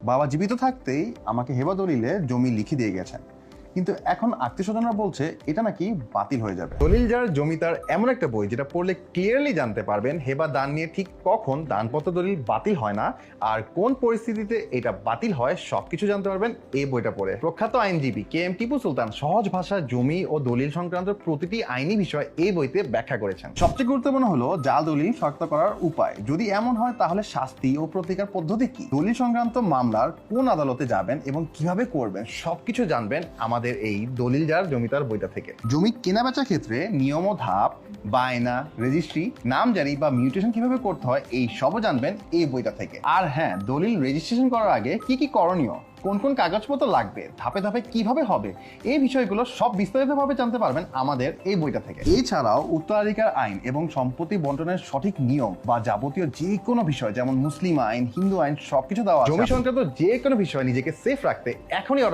বাবা জীবিত থাকতেই আমাকে হেবা দলিলে জমি লিখে দিয়ে গেছেন। কিন্তু এখন আত্মীয় স্বজনরা বলছে এটা নাকি বাতিল হয়ে যাবে। দলিল যার জমি তার এমন একটা বই যেটা পড়লে ক্লিয়ারলি জানতে পারবেন হেবা দান নিয়ে ঠিক কখন দানপত্র দলিল বাতিল হয় না আর কোন পরিস্থিতিতে এটা বাতিল হয় সবকিছু জানতে পারবেন এই বইটা পড়ে। প্রখ্যাত আইনজীবী কে এম টিপু সুলতান সহজ ভাষা জমি ও দলিল সংক্রান্ত প্রতিটি আইনি বিষয় এই বইতে ব্যাখ্যা করেছেন। সবচেয়ে গুরুত্বপূর্ণ হলো জাল দলিল শক্ত করার উপায়। যদি এমন হয় তাহলে শাস্তি ও প্রতিকার পদ্ধতি কি? দলিল সংক্রান্ত মামলার কোন আদালতে যাবেন এবং কীভাবে করবেন সবকিছু জানবেন আমাদের এই দলিল যার জমিদার বইটা থেকে। জমি কেনা বেচার ক্ষেত্রে নিয়ম ও ধাপ বায়না রেজিস্ট্রি নামজারি বা মিউটেশন কীভাবে করতে হয় এই সবও জানবেন এই বইটা থেকে। আর হ্যাঁ দলিল রেজিস্ট্রেশন করার আগে কি কি করণীয় কোন কোন কাগজপত্র লাগবে ধাপে ধাপে কীভাবে হবে এই বিষয়গুলো সব বিস্তারিতভাবে জানতে পারবেন আমাদের এই বইটা থেকে। এছাড়াও উত্তরাধিকার আইন এবং সম্পত্তি বন্টনের সঠিক নিয়ম বা যাবতীয় যে কোনো বিষয় যেমন মুসলিম আইন হিন্দু আইন সবকিছু দেওয়া। জমি সংক্রান্ত যে কোনো বিষয় নিজেকে সেফ রাখতে এখনই